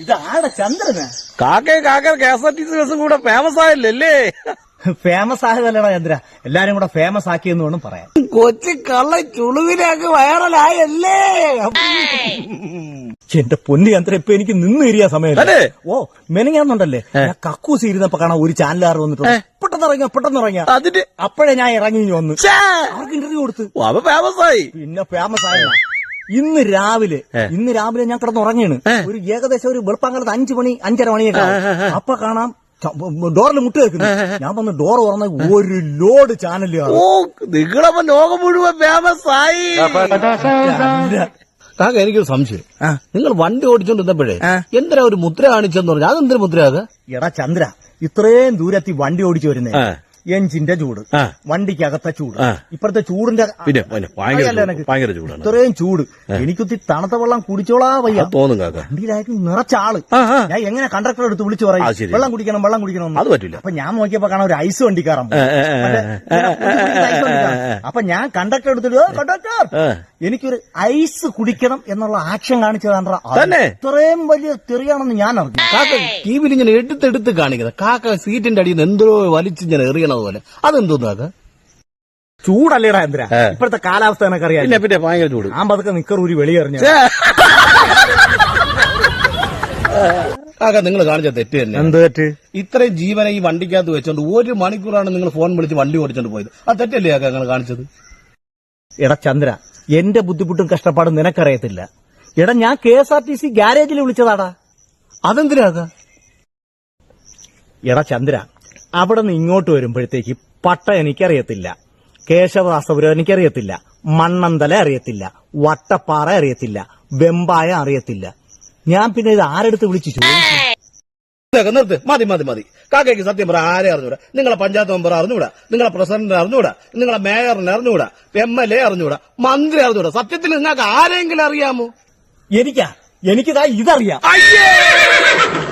ഇത് ആടെ ചന്ദ്രന്? കാക്കേ കാക്ക K S R T C ബസ്സും കൂടെ ഫേമസ് ആയല്ലേ ഫേമസ് ആയതല്ലടാ ചന്ദ്ര. എല്ലാരും കൂടെ ഫേമസ് ആക്കിയെന്ന് വേണം പറയാം കൊച്ചു കള്ള ചുളുവിനൊക്കെ വൈറലായല്ലേ? എന്റെ പൊന്നു ചന്ദ്ര ഇപ്പൊ എനിക്ക് നിന്ന് ഇരിയാ സമയം ഓ മെനങ്ങാന്നുണ്ടല്ലേ? ഞാൻ കക്കൂസ് ഇരുന്നപ്പോ കാണാൻ ഒരു ചാനലാർ വന്നിട്ടുണ്ട്. പെട്ടെന്ന് ഇറങ്ങിയ പെട്ടെന്ന് ഇറങ്ങിയ? അതിന്റെ അപ്പോഴേ ഞാൻ ഇറങ്ങി വന്നു. അവർക്ക് ഇന്റർവ്യൂ കൊടുത്തു. ഓ, അവ ഫേമസ് ആയി. പിന്നെ ഫേമസ് ആയ ഇന്ന് രാവിലെ ഇന്ന് രാവിലെ ഞാൻ കിടന്ന് ഉറങ്ങിയാണ് ഒരു ഏകദേശം ഒരു വെളുപ്പാങ്കാലത്ത് അഞ്ചു മണി അഞ്ചര മണിയൊക്കെ. അപ്പൊ കാണാം ഡോറിൽ മുട്ട വെക്കുന്നു ഞാൻ വന്ന് ഡോർ തുറന്ന ഒരു ലോഡ് ചാനലുകാർ ഓ നിങ്ങളപ്പോ ലോകം മുഴുവൻ ഫേമസ് ആയി കാക്ക എനിക്കൊരു സംശയം നിങ്ങൾ വണ്ടി ഓടിച്ചോണ്ടിരുന്നപ്പോഴേ. എന്തിനാ ഒരു മുദ്ര കാണിച്ചെന്ന് പറഞ്ഞു അതെന്തൊരു മുദ്ര അത് എടാ ചന്ദ്ര ഇത്രയും ദൂരത്തി വണ്ടി ഓടിച്ചു വരുന്നേ. എഞ്ചിന്റെ ചൂട്. വണ്ടിക്ക് വണ്ടിക്കകത്തെ ചൂട്. ഇപ്പഴത്തെ ചൂടിന്റെ ഭയങ്കര ചൂടാണ്. ഇത്രയും ചൂട്. എനിക്കൊത്തി തണുത്ത വെള്ളം കുടിച്ചോളാ വയ്യ. തോന്നും വണ്ടിയിലായിട്ട് നിറച്ച ആൾ. ഞാൻ എങ്ങനെ കണ്ടക്ടർ എടുത്ത് വിളിച്ചു പറയും? വെള്ളം കുടിക്കണം വെള്ളം കുടിക്കണം എന്ന്. അത് പറ്റില്ല. അപ്പൊ ഞാൻ നോക്കിയപ്പോ കാണാൻ ഒരു ഐസ് ഇങ്ങനെ ഏ. അപ്പൊ ഞാൻ കണ്ടക്ടർ എടുത്തിട്ട് "ഏ, കണ്ടക്ടർ. എനിക്കൊരു ഐസ് കുടിക്കണം എന്നുള്ള ആക്ഷൻ കാണിച്ചതാണ്? ഇത്രയും വലിയ തെറിയാണെന്ന് ഞാൻ അറിഞ്ഞു. കാക്ക ടി വിയിൽ ഇങ്ങനെ എടുത്തെടുത്ത് കാണിക്കുന്നത്. കാക്ക സീറ്റിന്റെ അടിയിൽ നിന്ന് എന്തോ വലിച്ചിങ്ങനെ പോലെ അതെന്തോന്നു അത്? ചൂടല്ലേടാ എന്തിനാ ഏ. ഇപ്പോഴത്തെ കാലാവസ്ഥ എനിക്കറിയാം പിന്നെ പിന്നെ ഭയങ്കര ചൂട്. ആ പതുക്കെ നിക്കറൂരി വെളിയെറിഞ്ഞു കാക്ക നിങ്ങൾ കാണിച്ച തെറ്റ് തന്നെ. എന്ത് തെറ്റ്? ഇത്രയും ജീവനെ ഈ വണ്ടിക്കകത്ത് വെച്ചോണ്ട് ഒരു മണിക്കൂറാണ് നിങ്ങൾ ഫോൺ വിളിച്ച് വണ്ടി ഓടിച്ചോണ്ട് പോയത്. ആ തെറ്റല്ലേ കാക്ക നിങ്ങൾ കാണിച്ചത്? എടാ ചന്ദ്ര എന്റെ ബുദ്ധിമുട്ടും കഷ്ടപ്പാടും നിനക്കറിയത്തില്ല. എടാ ഞാൻ K S R T C ഗ്യാരേജിൽ വിളിച്ചതാടാ. അതെന്തിനാ കാക്ക എടാ ചന്ദ്ര അവിടെ നിന്ന് ഇങ്ങോട്ട് വരുമ്പോഴത്തേക്ക് പട്ട എനിക്കറിയത്തില്ല. കേശവദാസപുരം എനിക്കറിയത്തില്ല. മണ്ണന്തല അറിയത്തില്ല. വട്ടപ്പാറ അറിയത്തില്ല. വെമ്പായ അറിയത്തില്ല. ഞാൻ പിന്നെ ഇത് ആരെടുത്ത് വിളിച്ചു ചോദിച്ചു? നിർത്ത്. മതി മതി മതി. കാക്കയ്ക്ക് സത്യം പറ ആരെ അറിഞ്ഞൂടാ? നിങ്ങളെ പഞ്ചായത്ത് മെമ്പർ അറിഞ്ഞൂടാ? നിങ്ങളെ പ്രസിഡന്റിനെ അറിഞ്ഞൂടാ? നിങ്ങളെ മേയറിനെ അറിഞ്ഞൂടാ? എം എൽ എ അറിഞ്ഞൂടാ? മന്ത്രി അറിഞ്ഞൂടാ? സത്യത്തിൽ നിങ്ങൾക്ക് ആരെങ്കിലും അറിയാമോ? എനിക്കാ. എനിക്കിതാ ഇതറിയാം. അയ്യേ!